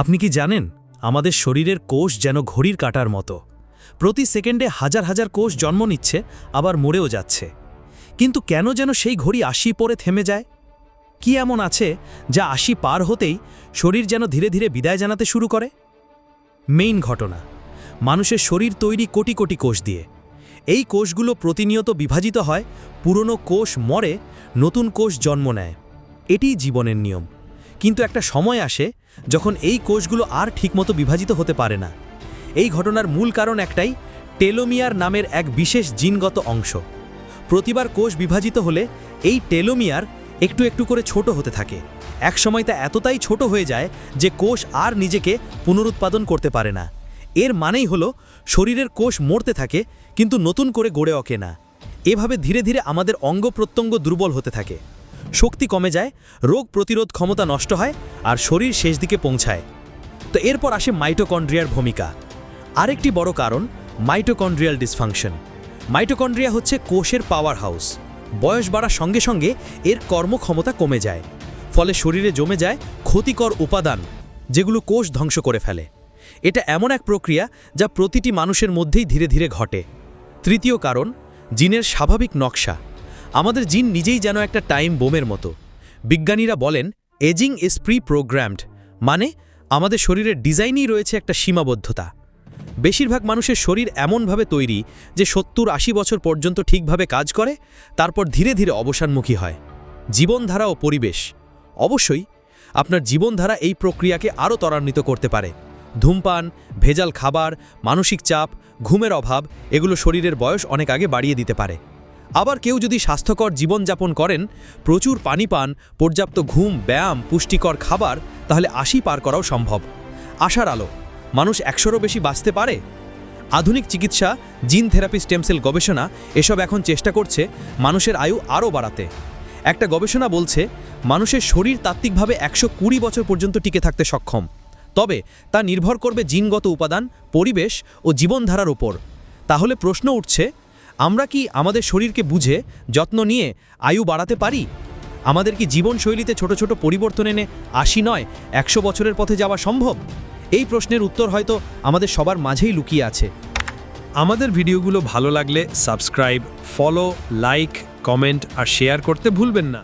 আপনি কি জানেন, আমাদের শরীরের কোষ যেন ঘড়ির কাটার মতো। প্রতি সেকেন্ডে হাজার হাজার কোষ জন্ম নিচ্ছে, আবার মরেও যাচ্ছে। কিন্তু কেন যেন সেই ঘড়ি আশি পরে থেমে যায়? কি এমন আছে যা আশি পার হতেই শরীর যেন ধীরে ধীরে বিদায় জানাতে শুরু করে? মেইন ঘটনা, মানুষের শরীর তৈরি কোটি কোটি কোষ দিয়ে। এই কোষগুলো প্রতিনিয়ত বিভাজিত হয়, পুরনো কোষ মরে নতুন কোষ জন্ম নেয়। এটিই জীবনের নিয়ম। কিন্তু একটা সময় আসে যখন এই কোষগুলো আর ঠিকমতো বিভাজিত হতে পারে না। এই ঘটনার মূল কারণ একটাই, টেলোমিয়ার নামের এক বিশেষ জিনগত অংশ। প্রতিবার কোষ বিভাজিত হলে এই টেলোমিয়ার একটু একটু করে ছোট হতে থাকে। একসময় তা এতটাই ছোট হয়ে যায় যে কোষ আর নিজেকে পুনরুৎপাদন করতে পারে না। এর মানেই হলো, শরীরের কোষ মরতে থাকে, কিন্তু নতুন করে গড়ে ওঠে না। এভাবে ধীরে ধীরে আমাদের অঙ্গ প্রত্যঙ্গ দুর্বল হতে থাকে। শক্তি কমে যায়, রোগ প্রতিরোধ ক্ষমতা নষ্ট হয় আর শরীর শেষ দিকে পৌঁছায়। তো এরপর আসে মাইটোকন্ড্রিয়ার ভূমিকা। আরেকটি বড় কারণ, মাইটোকন্ড্রিয়াল ডিসফাংশন। মাইটোকন্ড্রিয়া হচ্ছে কোষের পাওয়ার হাউস। বয়স বাড়ার সঙ্গে সঙ্গে এর কর্মক্ষমতা কমে যায়, ফলে শরীরে জমে যায় ক্ষতিকর উপাদান, যেগুলো কোষ ধ্বংস করে ফেলে। এটা এমন এক প্রক্রিয়া যা প্রতিটি মানুষের মধ্যেই ধীরে ধীরে ঘটে। তৃতীয় কারণ, জিনের স্বাভাবিক নকশা। আমাদের জিন নিজেই যেন একটা টাইম বোমের মতো। বিজ্ঞানীরা বলেন, এজিং ইজ প্রি প্রোগ্রামড মানে আমাদের শরীরের ডিজাইনই রয়েছে একটা সীমাবদ্ধতা। বেশিরভাগ মানুষের শরীর এমনভাবে তৈরি যে সত্তর আশি বছর পর্যন্ত ঠিকভাবে কাজ করে, তারপর ধীরে ধীরে অবসানমুখী হয়। জীবনধারা ও পরিবেশ। অবশ্যই, আপনার জীবনধারা এই প্রক্রিয়াকে আরও ত্বরান্বিত করতে পারে। ধূমপান, ভেজাল খাবার, মানসিক চাপ, ঘুমের অভাব, এগুলো শরীরের বয়স অনেক আগে বাড়িয়ে দিতে পারে। আবার কেউ যদি স্বাস্থ্যকর জীবনযাপন করেন, প্রচুর পানি পান, পর্যাপ্ত ঘুম, ব্যায়াম, পুষ্টিকর খাবার, তাহলে আশি পার করাও সম্ভব। আশার আলো, মানুষ একশোরও বেশি বাঁচতে পারে? আধুনিক চিকিৎসা, জিন থেরাপি স্টেমসেল গবেষণা, এসব এখন চেষ্টা করছে মানুষের আয়ু আরও বাড়াতে। একটা গবেষণা বলছে, মানুষের শরীর তাত্ত্বিকভাবে একশো কুড়ি বছর পর্যন্ত টিকে থাকতে সক্ষম। তবে তা নির্ভর করবে জিনগত উপাদান, পরিবেশ ও জীবনধারার ওপর তাহলে প্রশ্ন উঠছে আমরা কি আমাদের শরীরকে বুঝে, যত্ন নিয়ে আয়ু বাড়াতে পারি? আমাদের কি জীবনশৈলীতে ছোট ছোট পরিবর্তন এনে আশি নয়, একশো বছরের পথে যাওয়া সম্ভব? এই প্রশ্নের উত্তর হয়তো আমাদের সবার মাঝেই লুকিয়ে আছে। আমাদের ভিডিওগুলো ভালো লাগলে সাবস্ক্রাইব, ফলো, লাইক, কমেন্ট আর শেয়ার করতে ভুলবেন না।